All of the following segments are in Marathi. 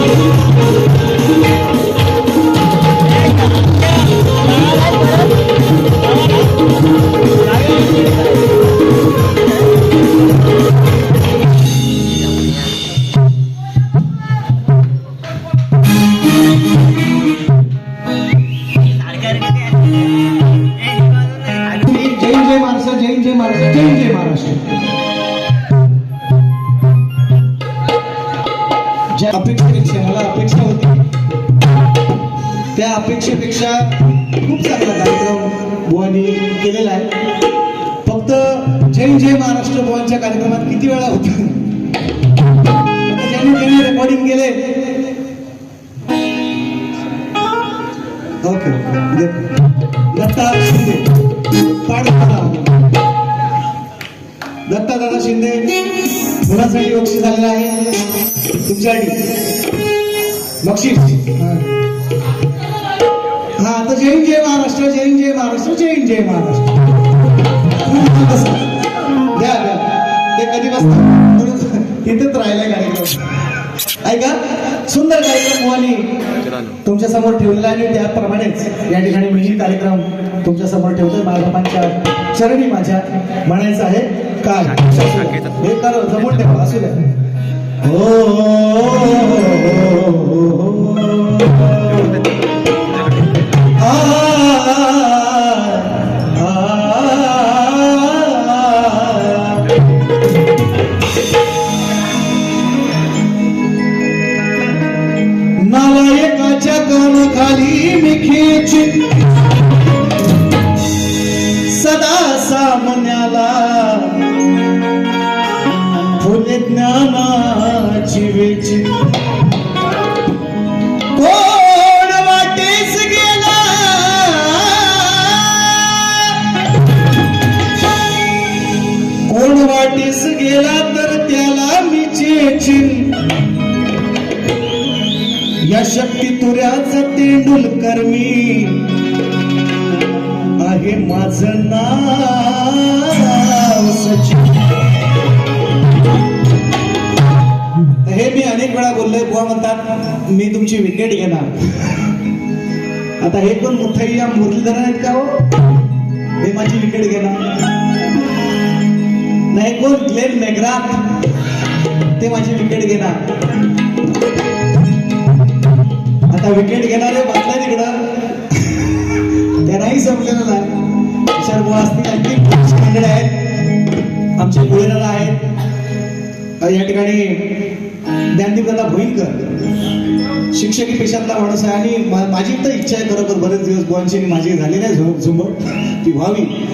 どうぞ。कार्यक्रमात होता. रेकॉर्डिंग केले. ओके म्हणजे ओके दत्ता शिंदे. दत्ता दादा शिंदे. मुलासाठी बक्षीस झालेलं आहे. तुमच्यासाठी बक्षीस. हा. हा आता जय जय महाराष्ट्र जय जय महाराष्ट्र जय जय महाराष्ट्र. ते कधी बसतात म्हणून इथेच राहिलाय कार्यक्रम ऐका सुंदर कार्यक्रम मुलांनी तुमच्यासमोर ठेवलेला आणि त्याप्रमाणेच या ठिकाणी मीही कार्यक्रम तुमच्यासमोर ठेवतोय. बाळाबापांच्या चरणी माझ्या म्हणायचं आहे. काय? हे कर जमून ठेवा असू द्या. हो. हो, हो, हो कानाखाली मी सदा सामन्याला फुले ज्ञानाची वेची। कोण वाटेस गेला? कोण वाटेस गेला तर त्याला मी चेचिन। या शक्ती तुऱ्याचा कुलकर्मी आहे माझं नाव सचिन. हे मी अनेक वेळा बोललोय बुवा म्हणतात मी तुमची विकेट घेणार. आता हे पण मुथैया मुरलीधर आहेत का हो? हे माझी विकेट घेणार. नाही कोण? Glenn McGrath. ते माझी विकेट घेणार. आता विकेट घेणारे बसल्या तिकडं त्या नाही संपलेलं नाही विचार बुवा असतील आणखी मंडळ आहेत? आमचे गुळेदादा आहेत. या ठिकाणी ज्ञानदीपदादा भोईनकर. शिक्षकी पेशातला माणूस आहे आणि मा- माझी तर इच्छा आहे बरोबर बरेच दिवस बुवांची माझी झालेली आहे झोप झुंब. ती व्हावी.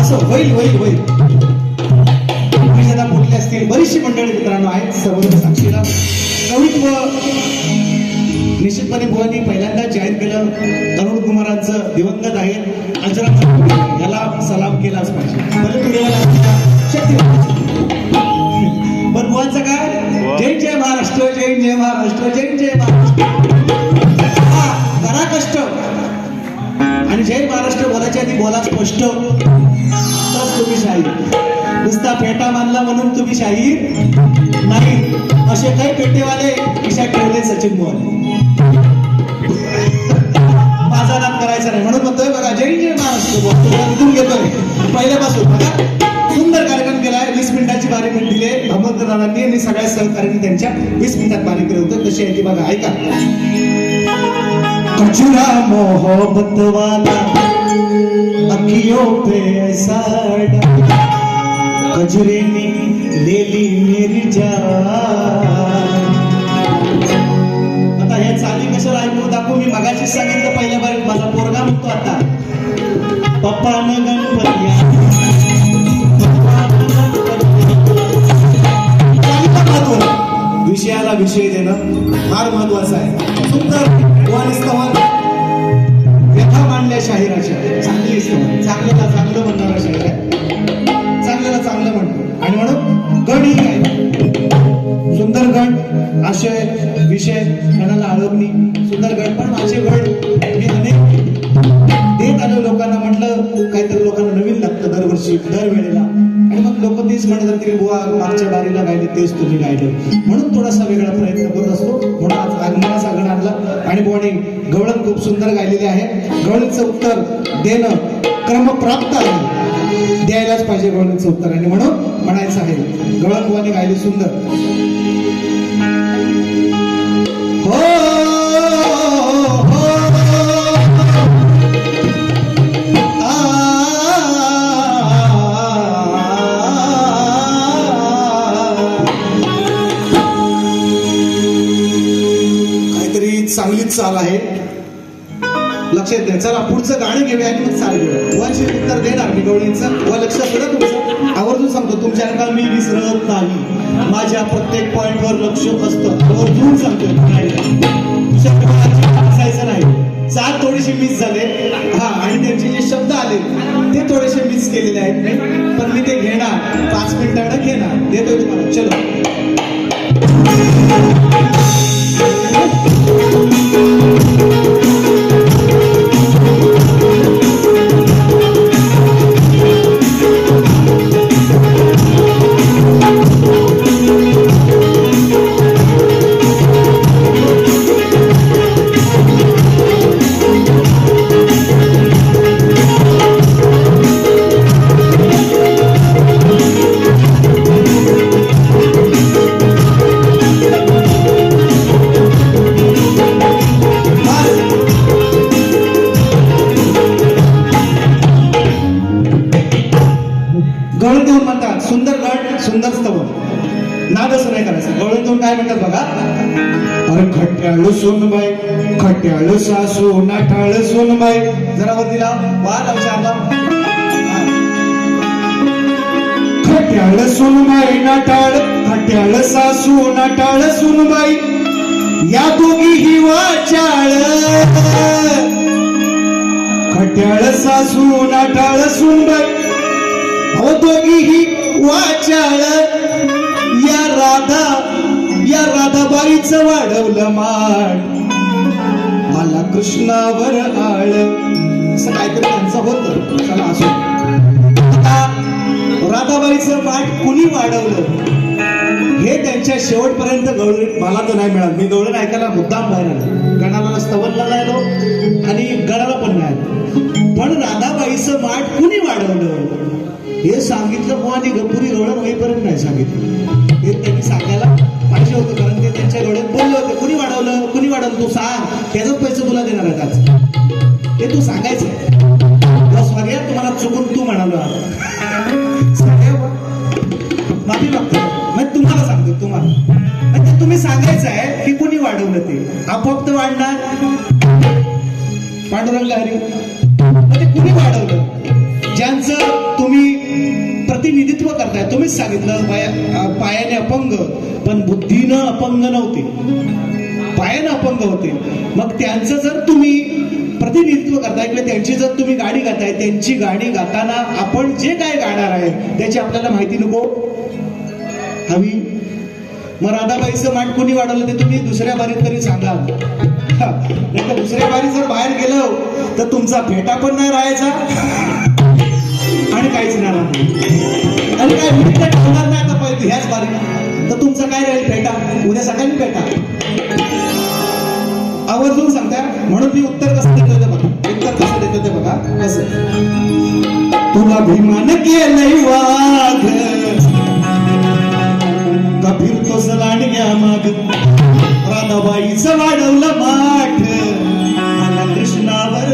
असं होईल होईल होईल. पेशाला असतील बरीचशी मंडळी मित्रांनो आहेत. सर्व साक्षीला कवित्व निश्चितपणे बुवांनी पहिल्यांदा जाहीर केलं तरुण कुमारांचं दिवंगत आहे. अजराम याला सलाम केलाच पाहिजे. पण बुवांचं काय? जय जय महाराष्ट्र जय जय महाराष्ट्र जय जय महाराष्ट्र. हा करा कष्ट. आणि जय महाराष्ट्र बोलायच्या आधी बोला स्पष्ट. तुम्ही शाहीर. नुसता फेटा मानला म्हणून तुम्ही शाहीर नाही. असे काही पेटेवाले ठेवले सचिन बुवा तिथून घेतोय पहिल्यापासून बघा सुंदर कार्यक्रम केलाय. वीस मिनिटाची बारी मिनिट दिली अहमददादांनी आणि सगळ्या सहकार्यांनी त्यांच्या वीस मिनिटात बारी केलं होतं. कशी आहे ती बघा ऐका. कचरा मोहब्बत वाला अखियों पे ऐसा डाला, ने ले ली मेरी जान. आता हे चाली कशाला ऐकू? दाखवू मी मगाशीच सांगितलं पहिल्या बारीत माझा पोरगा म्हणतो आता. पप्पा न गणपती विषयाला विषय देणं फार महत्वाचं आहे. सुंदर व्यथा मांडल्या शाहिराच्या. चांगली चांगल्याला चांगलं म्हणणारा शाहीर. आहे चांगल्याला चांगलं म्हणतो आणि म्हणून गण ही आहे. सुंदर गण आशय विषय मनाला आळवणी. सुंदर गण पण माझे गण मी अनेक देत लोकांना म्हटलं काहीतरी लोकांना नवीन लागतं दरवर्षी दर वेळेला आणि मग लोक तेच म्हणत असतील बुवा मागच्या बारीला गायले तेच तुम्ही गायले. म्हणून थोडासा वेगळा प्रयत्न करत असतो. म्हणून आज बुवाने गवळण खूप सुंदर गायलेली आहे. गवळणीचं उत्तर देणं क्रमप्राप्त आहे. द्यायलाच पाहिजे गवळणीचं उत्तर. आणि म्हणून म्हणायचं आहे गवळण बुवाने गायली सुंदर. हो हो! चाल आहे. लक्षात द्या. चला पुढचं गाणं घेऊया आणि मग चाल घेऊया वंशी उत्तर देणार मी गवळींचं. व लक्षात ठेवा तुमचं. आवर्जून सांगतो तुमच्या अंगा मी विसरत नाही. माझ्या प्रत्येक पॉइंटवर लक्ष असतं. आवर्जून सांगतो असायचं नाही. चाल थोडेसे मिस झाले. हा आणि त्यांचे जे शब्द आले ते थोडेसे मिस केलेले आहेत. पण मी ते घेणार. पाच मिनिटांना घेणार. देतोय तुम्हाला. चलो. सोना सासू सोनबाई जरा वर दिला वा लावच्या खट्याळ सोनबाई नाटाळ खट्याळ सासू नाटाळ सोनबाई या दोघी ही वाचाळ खट्याळ सासू नाटाळ सोनबाई अहो दोघीही वाचाळ या राधा या राधाबाईचं वाढवलं माड मला कृष्णावर आळ. असं काहीतरी त्यांचं होतं. चला असो आता राधाबाईचं पाठ कुणी वाढवलं? हे त्यांच्या शेवटपर्यंत गवळण मला तर नाही मिळालं. मी गवळण ऐकायला मुद्दाम बाहेर आलो. गणाला स्तवनला राहिलो आलो आणि गणाला पण नाही पण राधाबाईचं माठ कुणी वाढवलं? हे सांगितलं बुवानी गपुरी गवळण होईपर्यंत नाही सांगितलं. तू सांगायचं. सॉरी तुम्हाला चुकून तू म्हणालो माफी मागतो. म्हणजे तुम्हाला सांगतो तुम्हाला. म्हणजे तुम्ही सांगायचं आहे की कुणी वाढवलं ते? आपोआप तर वाढणार. पांडुरंग हरी. म्हणजे कुणी वाढवलं? ज्यांचं तुम्ही प्रतिनिधित्व करताय. तुम्हीच सांगितलं पायाने अपंग. पण बुद्धीनं अपंग नव्हते. पायानं अपंग होते. मग त्यांचं जर तुम्ही प्रतिनिधित्व करताय किंवा त्यांची जर तुम्ही गाडी गाताय त्यांची गाडी गाताना आपण जे काय गाणार आहे त्याची आपल्याला माहिती नको. हवी? मग राधाबाईचं मान कोणी वाढवलं ते तुम्ही दुसऱ्या बारीत तरी सांगा. नाही तर दुसऱ्या बारी जर बाहेर गेलं तर तुमचा फेटा पण नाही राहायचा. आणि काहीच नाही राहणार. आणि काय मी ठेवणार नाही आता पहिले ह्याच बारीत. तर तुमचं काय राहील फेटा? उद्या सकाळी फेटा. आवर्जून सांगता म्हणून मी उत्तर कसं देतो ते बघा. उत्तर कसं देतो ते बघा. कसं तुला भीमान केलंय वाघ. कबीर तो लांडग्या माग. राधाबाईच वाढवलं माठ. मला कृष्णावर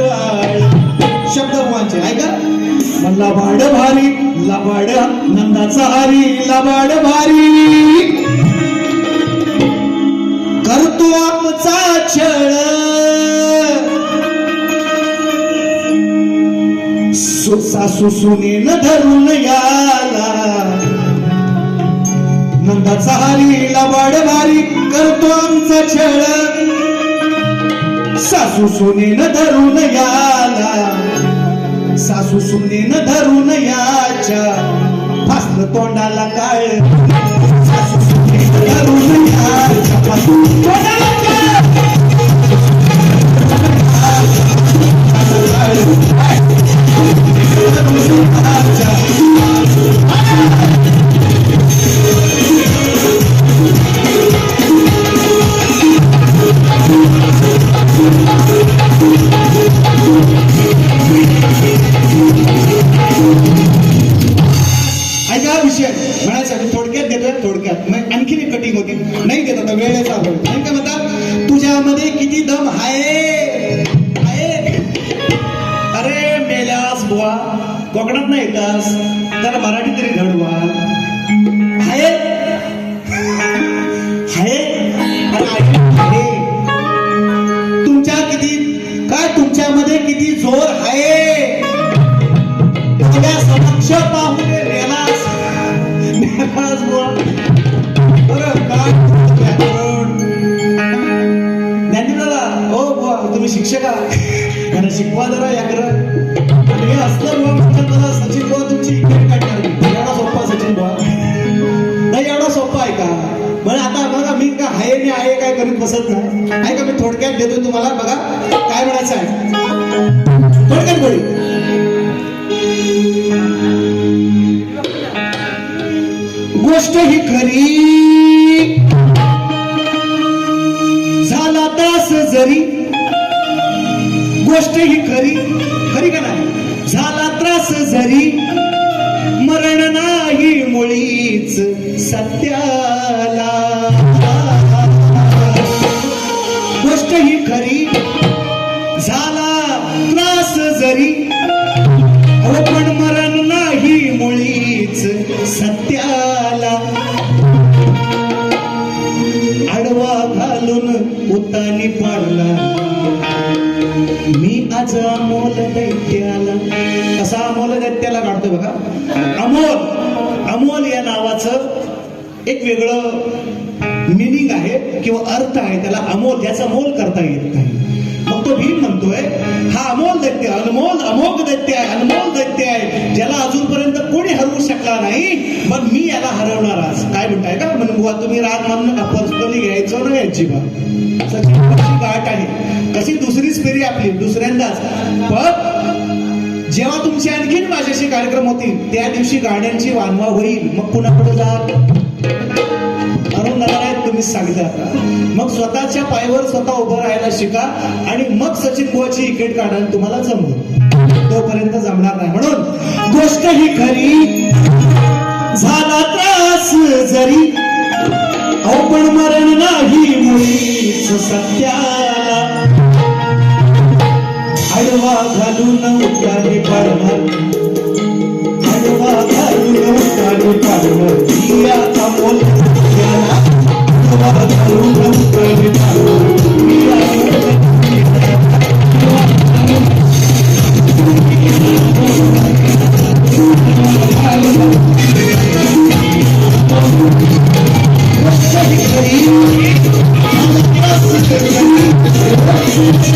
शब्द वाचे ऐका. मला वाड भारी लबाड नंदाचा हारी लबाड भारी. करतो आमचा क्षण सुसा सुसुने न धरून याला. नंदाचा हरी वाडवारी करतो आमचा छळ. सासू सुनेन धरून याला. सासू सुनेन धरून याच्या फासल तोंडाला काळ. सासू सुनेन धरून याच्या तोंडाला तुमच्या किती काय तुमच्यामध्ये किती जोर आहे? समक्ष पाहून बरं काय ज्ञानीदादा हो बुवा तुम्ही शिक्षक आहात. शिकवा जरा व्याकरण आणि हे असलं बुवा म्हणतात सचिन बुवा तुमची इकडे काढणार एवढा सोपा सचिन बुवा. नाही एवढा सोपा आहे का? म्हणजे आता बघा मी का हाय मी आहे काय करीत बसत नाही. आहे का मी थोडक्यात देतो तुम्हाला बघा काय म्हणायचं आहे. थोडक्यात बोली. गोष्ट ही खरी. झाला तास जरी. गोष्ट ही खरी. खरी का नाही? झाला त्रास जरी. मरण नाही मुळीच. सत्या दैत्याला बघा. अमोल अमोल या नावाचं एक वेगळं मिनिंग आहे किंवा अर्थ आहे. त्याला अमोल याचा मोल करता येत नाही. मग तो भीम म्हणतोय हा अमोल दैत्य अनमोल अमोघ दैत्य आहे अनमोल दैत्य आहे. ज्याला अजूनपर्यंत कोणी हरवू शकला नाही मग मी याला हरवणार आज. काय म्हणताय का? म्हणजे बुवा तुम्ही राग मानू नका पर्सनली घ्यायचं नाही अजिबात सचिन गाठ आहे. कशी दुसरीच फेरी आपली दुसऱ्यांदाच. पण जेव्हा तुमचे आणखीन माझ्याशी कार्यक्रम होतील त्या दिवशी गाड्यांची वानवा होईल. मग कुणाकडे जा. अरुण नारायण तुम्ही सांगितलं. आता मग स्वतःच्या पायावर स्वतः उभं राहायला शिका आणि मग सचिन बुवाची इकेट काढायला तुम्हाला जमू तोपर्यंत जमणार नाही. म्हणून गोष्ट ही खरी. झाला त्रास जरी अहो पण मरण नाही मुळीच सत्याला. आडवा घालून उद्या पाडणार आता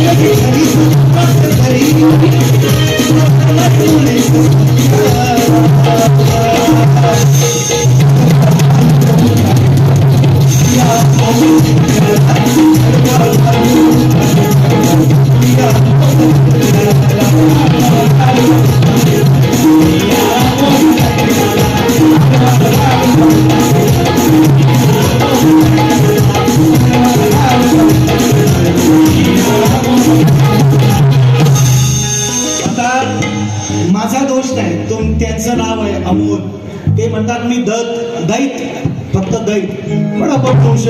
म्हणतात मी दत दैत फक्त दैत. पण आपण दोष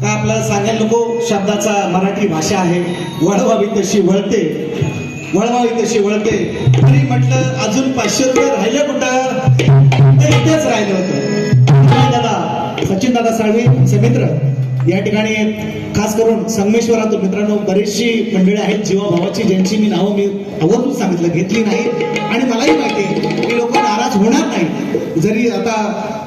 काय आपल्याला सांगायला नको शब्दाचा मराठी भाषा आहे. वळवावी तशी वळते. वळवावी तशी वळते. तरी म्हटलं अजून पाचशे रुपये राहिले कुठं? ते इथेच राहिलं होतं. दादा सचिन दादा साळवे समित्र. मित्र या ठिकाणी खास करून संगमेश्वरातून मित्रांनो बरीचशी मंडळी आहेत. जीवाभावाची ज्यांची मी नावं मी आवर्जून सांगितलं घेतली नाही. आणि मलाही माहिती की लोकांना नाराज होणार नाही. जरी आता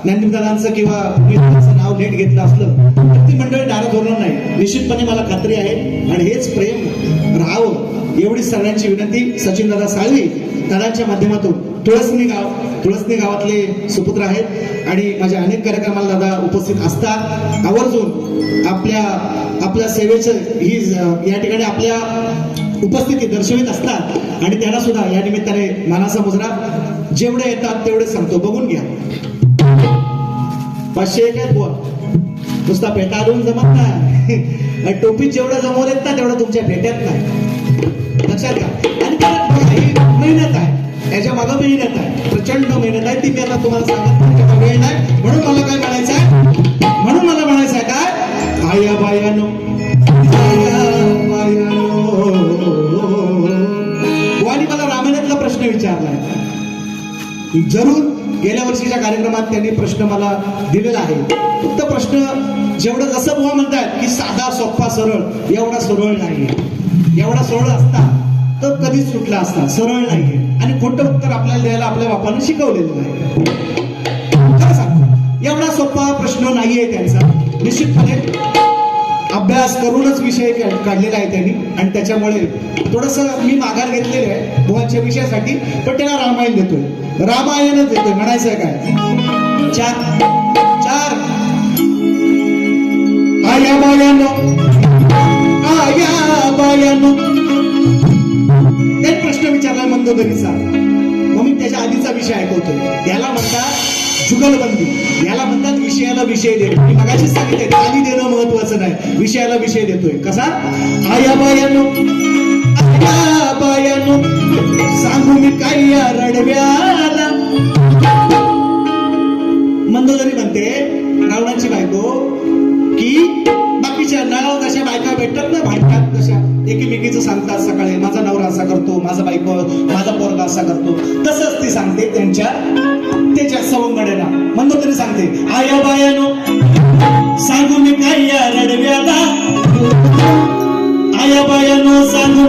ज्ञानदारांचं किंवा मी नाव नीट घेतलं असलं तर ती मंडळी नाराज होणार नाही. निश्चितपणे मला खात्री आहे आणि हेच प्रेम राहावं एवढी सगळ्यांची विनंती. सचिन दादा साळवी दादांच्या माध्यमातून तुळसनी गाव तुळसनी गावातले सुपुत्र आहेत आणि माझ्या अनेक कार्यक्रमाला दादा उपस्थित असतात. आवर्जून आपल्या आपल्या सेवेचं ही या ठिकाणी आपल्या उपस्थिती दर्शवित असतात आणि त्यांना सुद्धा या निमित्ताने मानाचा मुजरा. जेवढे येतात तेवढे सांगतो. बघून घ्या. पाचशे एक आहेत बुवा. नुसता फेटा आणून जमत नाही. टोपीत जेवढं जमवत येत ना तेवढं तुमच्या फेट्यात नाही. लक्षात घ्या. आणि त्यात मेहनत आहे. याच्या मागं मेहनत आहे. प्रचंड मेहनत आहे. ती मी आता तुम्हाला सांगत नाही, वेळ नाही म्हणून मला काय म्हणायचं आहे? म्हणून मला म्हणायचं आहे काय? आया बायानो. आया बायानो. मला रामायणातला प्रश्न विचारलाय. जरूर गेल्या वर्षीच्या कार्यक्रमात त्यांनी प्रश्न मला दिलेला आहे. फक्त प्रश्न जेवढं जसं बुवा म्हणतात की साधा सोप्पा सरळ एवढा सरळ नाहीये. एवढा सरळ असता तर कधीच सुटला असता. सरळ नाहीये. आणि खोटं उत्तर आपल्याला द्यायला आपल्या बापानं शिकवलेलं नाही. खरं सांगतो एवढा सोपा प्रश्न नाहीये त्यांचा. निश्चितपणे अभ्यास करूनच विषय काढलेला आहे त्यांनी. आणि त्याच्यामुळे थोडस मी माघार घेतलेलं आहे बुवांच्या विषयासाठी पण त्याला रामायण देतोय. रामायणच देतोय म्हणायचंय काय? चार. चार. आया बायानो. आया बायानो. एक प्रश्न विचारला मंदोदरीचा. मग मी त्याच्या आधीचा विषय ऐकवतोय. याला म्हणतात जुगलबंदी. याला म्हणतात विषयाला विषय देतो मी मगाशी सांगितले गाली देणं महत्वाचं नाही. विषयाला विषय देतोय. कसा? आया बायानो आया बायानो सांगू मी काय या रडव्याला? मंदोदरी म्हणते रावणाची बायको की बाकीच्या नाव कशा बायका भेटतात ना? भांडतात तशा एकीमेकीचं सांगतात सकाळी माझा नवरा असा करतो माझा बायको माझा पोरगा असा करतो. तसंच ती सांगते त्यांच्या त्याच्या सवंगड्याला. म्हणतो तरी सांगते आया बायानो सांगू मी काय या रडव्याला? आया बायानो सांगू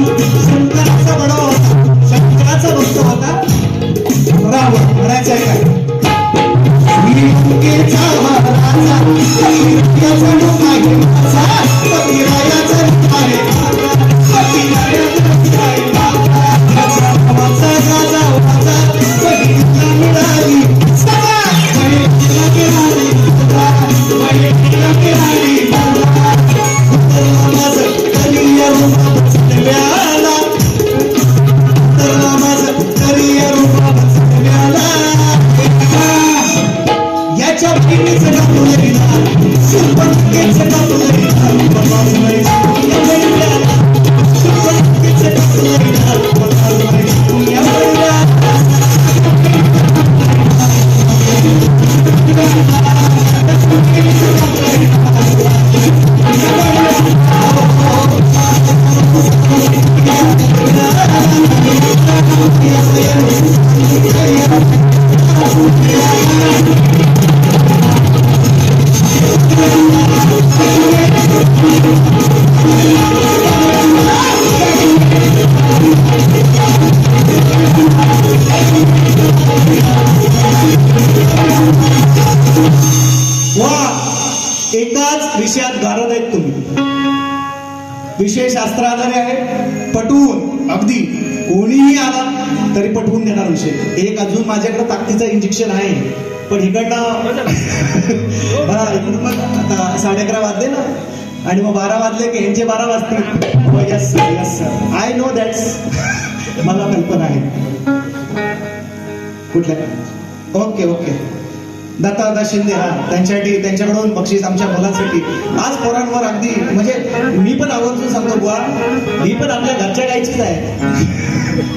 Música वा! एकाच विषयात गारद आहेत तुम्ही. विषय शास्त्र आधारे आहे. पटवून अगदी कोणीही आला तरी पटवून देणार विषय. एक अजून माझ्याकडे ताकदीचं इंजेक्शन आहे. पण इकडनं हा इकडून मग आता साडे अकरा वाजले ना. आणि मग बारा वाजले की यांचे बारा वाजतील. Yes sir yes sir I know that's मला कल्पना आहे. कुठल्या? Okay okay. दत्तादा शिंदे हा त्यांच्यासाठी त्यांच्याकडून बक्षीस आमच्या मुलांसाठी. आज पोरांवर अगदी म्हणजे मी पण आवर्जून सांगतो बुवा मी पण आपल्या घरच्या गायचीच आहे.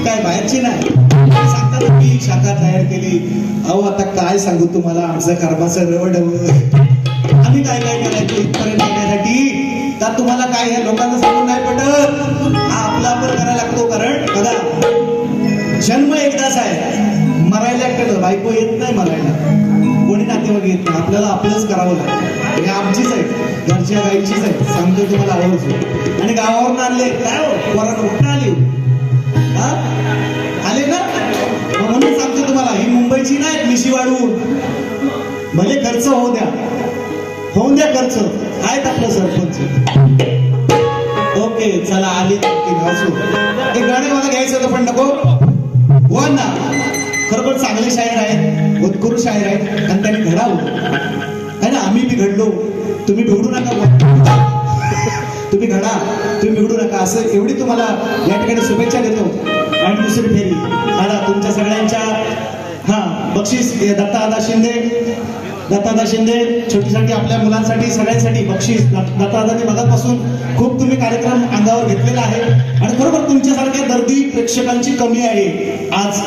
काय बाहेरची नाही. सांगतात मी की शाखा तयार केली. अहो आता काय सांगू तुम्हाला? आमचं कर्माचं रवड. आम्ही काय काय करायचो? इथपर्यंत येण्यासाठी? तर तुम्हाला काय हे लोकांना सांगून नाही पटत? हा आपला आपण करायला लागतो कारण बघा जन्म एकदाच आहे. मरायला एकट बायको येत नाही मरायला. कोणी नातेवाईक येत नाही. आपल्याला आपलंच करावं लागतं. हे आमचीच आहे घरच्या गाईचीच आहे सांगतो तुम्हाला आवडतो आणि गावावरून आणले. काय हो? कुठं आली? हा? आले ना? म्हणून सांगतो तुम्हाला ही मुंबईची नाही मिशी वाढवून भले खर्च होऊ द्या. होऊन द्या खर्च. आहेत आपलं सरपंच. ओके चला आली. ते हे गाणे मला घ्यायचं होतं पण नको. हो ना खरोखर चांगले शायर आहेत उत्कृष्ट शायर आहेत आणि त्यांनी घडावं. है ना? आम्ही बी घडलो. तुम्ही बिघडू नका. तुम्ही घडा. तुम्ही बिघडू नका. असं एवढी तुम्हाला या ठिकाणी शुभेच्छा देतो. आणि दुसरी फेरी. काढा तुमच्या सगळ्यांच्या हा बक्षीस दत्तादा शिंदे. दत्तादा शिंदे छोटीसाठी आपल्या मुलांसाठी सगळ्यांसाठी बक्षीस. दत्त- मधापासून मगापासून खूप तुम्ही कार्यक्रम अंगावर घेतलेला आहे. आणि बरोबर तुमच्यासारख्या दर्दी प्रेक्षकांची कमी आहे. आज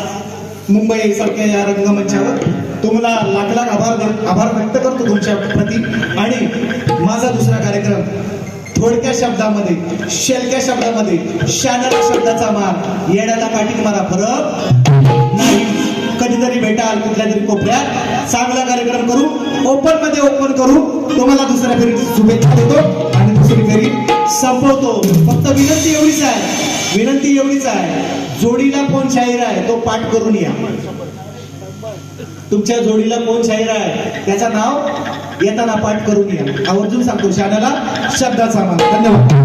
मुंबई सारख्या या रंगमंचावर तुम्हाला लाख लाख आभार आभार व्यक्त करतो तुमच्या प्रती. आणि माझा दुसरा कार्यक्रम थोडक्या शब्दामध्ये शेलक्या शब्दामध्ये शानर शब्दाचा मार येण्याला पाठी मारा फरक नाही. कधीतरी भेटाल कुठल्या तरी कोपऱ्यात. चांगला कार्यक्रम करू ओपनमध्ये ओपन करू. तुम्हाला दुसऱ्या फेरी शुभेच्छा देतो. आणि दुसरी फेरी संपवतो. फक्त विनंती एवढीच आहे. विनंती एवढीच आहे. जोडीला कोण शाहीर आहे तो पाठ करून या. तुमच्या जोडीला कोण शाहीर आहे त्याचं नाव येताना पाठ करून या. आवर्जून सांगतो शानाला शब्दाचा मान. धन्यवाद.